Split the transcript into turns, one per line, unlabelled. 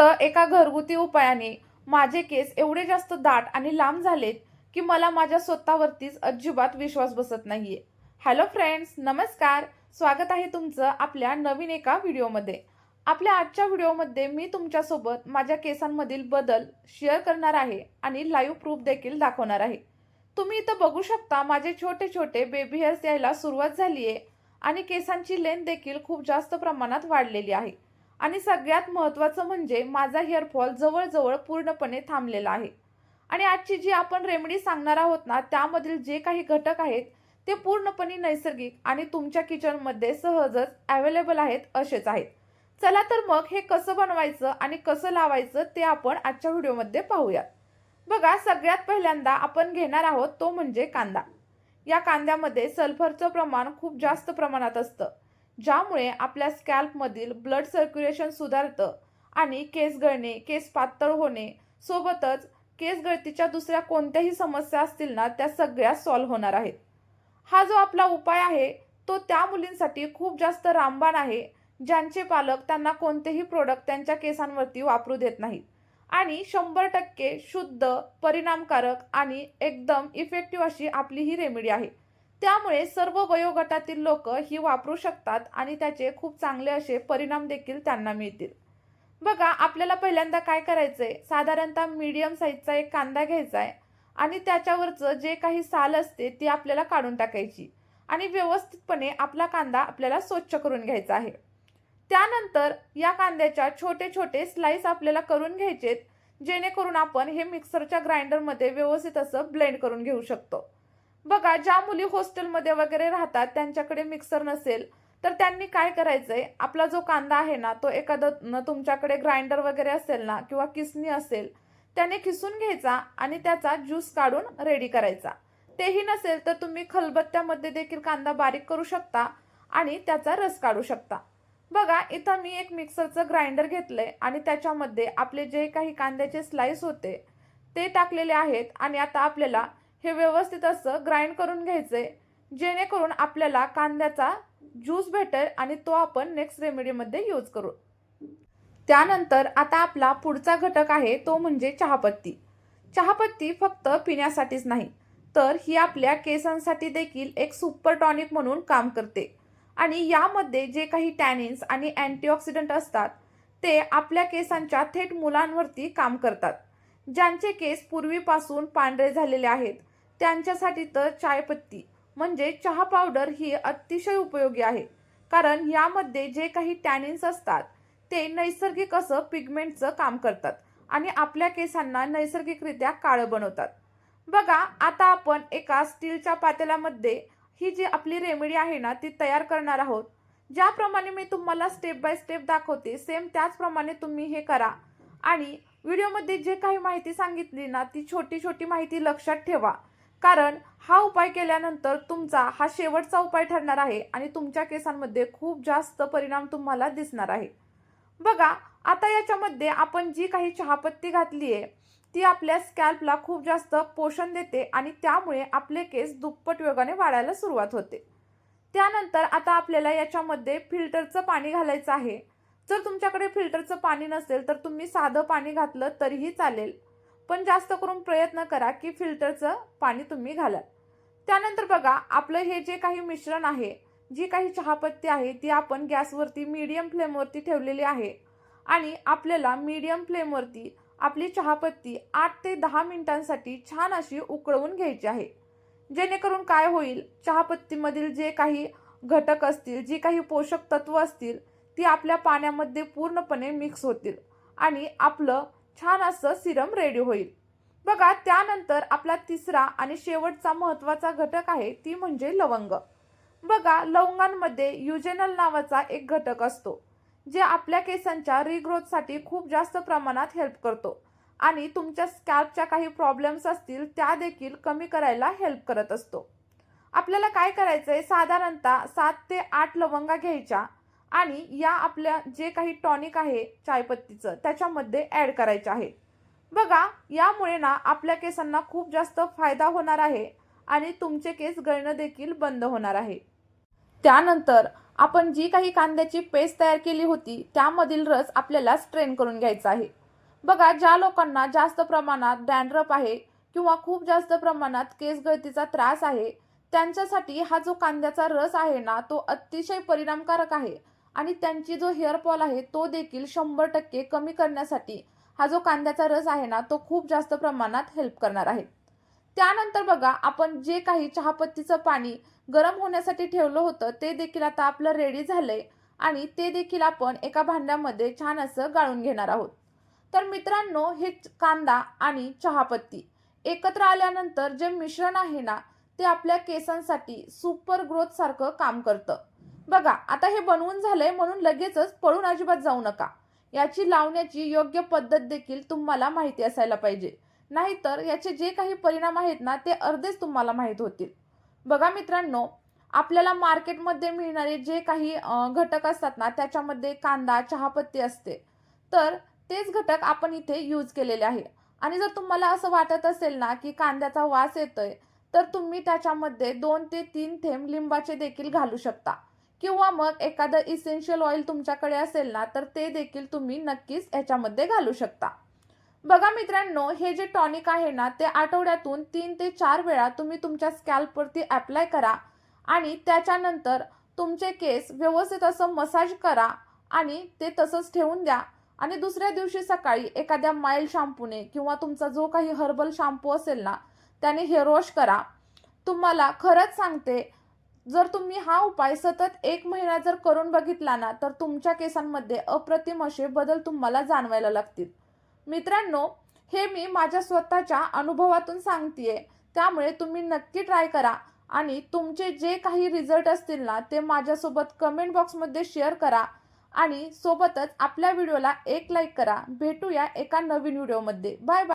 फक्त एका घरगुती उपायाने माझे केस एवढे जास्त दाट आणि लांब झालेत की मला माझ्या स्वतःवरतीच अजिबात विश्वास बसत नाहीये. हॅलो फ्रेंड्स नमस्कार. स्वागत आहे तुमचं आपल्या नवीन एका व्हिडिओमध्ये. आपल्या आजच्या व्हिडिओमध्ये मी तुमच्यासोबत माझ्या केसांमधील बदल शेअर करणार आहे आणि लाईव्ह प्रूफ देखील दाखवणार आहे. तुम्ही इथं बघू शकता माझे छोटे छोटे बेबी हेअर्स यायला सुरुवात झाली आहे आणि केसांची लेंथ देखील खूप जास्त प्रमाणात वाढलेली आहे. आणि सगळ्यात महत्त्वाचं म्हणजे माझा हेअरफॉल जवळजवळ पूर्णपणे थांबलेला आहे. आणि आजची जी आपण रेमेडी सांगणार आहोत ना त्यामधील जे काही घटक आहेत ते पूर्णपणे नैसर्गिक आणि तुमच्या किचनमध्ये सहजच अवेलेबल आहेत असेच आहेत. चला तर मग हे कसं बनवायचं आणि कसं लावायचं ते आपण आजच्या व्हिडिओमध्ये पाहूयात. बघा सगळ्यात पहिल्यांदा आपण घेणार आहोत तो म्हणजे कांदा. या कांद्यामध्ये सल्फरचं प्रमाण खूप जास्त प्रमाणात असतं. ज्यामुळे आपल्या स्कॅल्पमधील ब्लड सर्क्युलेशन सुधारतं आणि केस गळणे केस पातळ होणे सोबतच केस गळतीच्या दुसऱ्या कोणत्याही समस्या असतील ना त्या सगळ्या सॉल्व्ह होणार आहेत. हा जो आपला उपाय आहे तो त्या मुलींसाठी खूप जास्त रामबाण आहे ज्यांचे पालक त्यांना कोणतेही प्रोडक्ट त्यांच्या केसांवरती वापरू देत नाहीत. आणि शंभर टक्के शुद्ध परिणामकारक आणि एकदम इफेक्टिव्ह अशी आपली ही रेमेडी आहे. त्यामुळे सर्व वयोगटातील लोक ही वापरू शकतात आणि त्याचे खूप चांगले असे परिणाम देखील त्यांना मिळतील. बघा आपल्याला पहिल्यांदा काय करायचंय? साधारणतः मीडियम साईजचा एक कांदा घ्यायचा आहे आणि त्याच्यावरचं जे काही साल असते ती आपल्याला काढून टाकायची आणि व्यवस्थितपणे आपला कांदा आपल्याला स्वच्छ करून घ्यायचा आहे. त्यानंतर या कांद्याच्या छोटे छोटे स्लाईस आपल्याला करून घ्यायचेत जेणेकरून आपण हे मिक्सरच्या ग्राइंडरमध्ये व्यवस्थित असं ब्लेंड करून घेऊ शकतो. बघा ज्या मुली हॉस्टेलमध्ये वगैरे राहतात त्यांच्याकडे मिक्सर नसेल तर त्यांनी काय करायचंय? आपला जो कांदा आहे ना तो एखादा तुमच्याकडे ग्राइंडर वगैरे असेल ना किंवा किसनी असेल त्याने किसून घ्यायचा आणि त्याचा ज्यूस काढून रेडी करायचा. तेही नसेल तर तुम्ही खलबत्त्यामध्ये देखील कांदा बारीक करू शकता आणि त्याचा रस काढू शकता. बघा इथं मी एक मिक्सरचं ग्राइंडर घेतलंय आणि त्याच्यामध्ये आपले जे काही कांद्याचे स्लाइस होते ते टाकलेले आहेत आणि आता आपल्याला हे व्यवस्थित असं ग्राइंड करून घ्यायचंय जेणेकरून आपल्याला कांद्याचा ज्यूस भेटेल आणि तो आपण नेक्स्ट रेमेडीमध्ये यूज करू. त्यानंतर आता आपला पुढचा घटक आहे तो म्हणजे चहापत्ती. चहापत्ती फक्त पिण्यासाठीच नाही तर ही आपल्या केसांसाठी देखील एक सुपर टॉनिक म्हणून काम करते. आणि यामध्ये जे काही टॅनिन्स आणि अँटीऑक्सिडंट असतात ते आपल्या केसांच्या थेट मुलांवरती काम करतात ज्यांचे केस पूर्वीपासून पांढरे झालेले आहेत. त्यांच्यासाठी तर चायपत्ती म्हणजे चहा पावडर ही अतिशय उपयोगी आहे. कारण यामध्ये जे काही टॅनिन्स असतात ते नैसर्गिक असं पिगमेंटचं काम करतात आणि आपल्या केसांना नैसर्गिकरित्या काळं बनवतात. बघा आता आपण एका स्टीलच्या पातेल्यामध्ये ही जी आपली रेमेडी आहे ना ती तयार करणार आहोत. ज्याप्रमाणे मी तुम्हाला स्टेप बाय स्टेप दाखवते सेम त्याचप्रमाणे तुम्ही हे करा. आणि व्हिडिओमध्ये जे काही माहिती सांगितली ना ती छोटी छोटी माहिती लक्षात ठेवा. कारण हा उपाय केल्यानंतर तुमचा हा शेवटचा उपाय ठरणार आहे आणि तुमच्या केसांमध्ये खूप जास्त परिणाम तुम्हाला दिसणार आहे. बघा आता याच्यामध्ये आपण जी काही चहापत्ती घातली आहे ती आपल्या स्कॅल्पला खूप जास्त पोषण देते आणि त्यामुळे आपले केस दुप्पट वेगाने वाढायला सुरुवात होते. त्यानंतर आता आपल्याला याच्यामध्ये फिल्टरचं पाणी घालायचं आहे. जर तुमच्याकडे फिल्टरचं पाणी नसेल तर तुम्ही साधं पाणी घातलं तरीही चालेल. पण जास्त करून प्रयत्न करा की फिल्टरचं पाणी तुम्ही घालाल. त्यानंतर बघा आपलं हे जे काही मिश्रण आहे जी काही चहापत्ती आहे ती आपण गॅसवरती मीडियम फ्लेमवरती ठेवलेली आहे. आणि आपल्याला मीडियम फ्लेमवरती आपली चहापत्ती आठ ते दहा मिनिटांसाठी छान अशी उकळवून घ्यायची आहे. जेणेकरून काय होईल चहापत्तीमधील जे काही घटक असतील जी काही पोषक तत्व असतील ती आपल्या पाण्यामध्ये पूर्णपणे मिक्स होतील. आणि आपलं छान असं सिरम रेडी होईल. बघा त्यानंतर आपला तिसरा आणि शेवटचा महत्त्वाचा घटक आहे ती म्हणजे लवंग. बघा लवंगांमध्ये युजेनल नावाचा एक घटक असतो जे आपल्या केसांच्या रिग्रोथसाठी खूप जास्त प्रमाणात हेल्प करतो आणि तुमच्या स्कॅल्पच्या काही प्रॉब्लेम्स असतील त्या देखील कमी करायला हेल्प करत असतो. आपल्याला काय करायचं आहे साधारणतः सात ते आठ लवंगा घ्यायच्या आणि या आपल्या जे काही टॉनिक आहे चायपत्तीचं त्याच्यामध्ये ॲड करायचं आहे. बघा यामुळे ना आपल्या केसांना खूप जास्त फायदा होणार आहे आणि तुमचे केस गळणं देखील बंद होणार आहे. त्यानंतर आपण जी काही कांद्याची पेस्ट तयार केली होती त्यामधील रस आपल्याला स्ट्रेन करून घ्यायचा आहे. बघा ज्या लोकांना जास्त प्रमाणात डॅन्ड्रप आहे किंवा खूप जास्त प्रमाणात केस गळतीचा त्रास आहे त्यांच्यासाठी हा जो कांद्याचा रस आहे ना तो अतिशय परिणामकारक आहे. आणि त्यांची जो हेअरफॉल आहे तो देखील शंभर टक्के कमी करण्यासाठी हा जो कांद्याचा रस आहे ना तो खूप जास्त प्रमाणात हेल्प करणार आहे. त्यानंतर बघा आपण जे काही चहापत्तीचं पाणी गरम होण्यासाठी ठेवलं होतं ते देखील आता आपलं रेडी झालंय आणि ते देखील आपण एका भांड्यामध्ये छान असं गाळून घेणार आहोत. तर मित्रांनो हे कांदा आणि चहापत्ती एकत्र आल्यानंतर जे मिश्रण आहे ना ते आपल्या केसांसाठी सुपर ग्रोथ सारखं काम करतं. बघा आता हे बनवून झालंय म्हणून लगेचच पळून अजिबात जाऊ नका. याची लावण्याची योग्य पद्धत देखील तुम्हाला माहिती असायला पाहिजे. नाहीतर याचे जे काही परिणाम आहेत ना ते अर्धेच तुम्हाला माहीत होतील. बघा मित्रांनो आपल्याला मार्केटमध्ये मिळणारे जे काही घटक असतात ना त्याच्यामध्ये कांदा चहापत्ती असते. तर तेच घटक आपण इथे यूज केलेले आहे. आणि जर तुम्हाला असं वाटत असेल ना की कांद्याचा वास येतोय तर तुम्ही त्याच्यामध्ये दोन ते तीन थेंब लिंबाचे देखील घालू शकता. किंवा मग एखादं इसेन्शियल ऑइल तुमच्याकडे असेल ना तर ते देखील तुम्ही नक्कीच ह्याच्यामध्ये घालू शकता. बघा मित्रांनो हे जे टॉनिक आहे ना ते आठवड्यातून तीन ते चार वेळा तुम्ही तुमच्या स्कॅल्पवरती अप्लाय करा आणि त्याच्यानंतर तुमचे केस व्यवस्थित असं मसाज करा आणि ते तसंच ठेवून द्या. आणि दुसऱ्या दिवशी सकाळी एखाद्या माइल्ड शॅम्पूने किंवा तुमचा जो काही हर्बल शॅम्पू असेल ना त्याने हेअर वॉश करा. तुम्हाला खरंच सांगते जर तुम्ही हा उपाय सतत एक महिना जर करून बघितला ना तर तुमच्या केसांमध्ये अप्रतिम असे बदल तुम्हाला जाणवायला लागतील. मित्रांनो हे मी माझ्या स्वतःच्या अनुभवातून सांगतेय. त्यामुळे तुम्ही नक्की ट्राय करा आणि तुमचे जे काही रिझल्ट असतील ना ते माझ्यासोबत कमेंट बॉक्समध्ये शेअर करा आणि सोबतच आपल्या व्हिडिओला एक लाईक करा. भेटूया एका नवीन व्हिडिओमध्ये. Bye bye.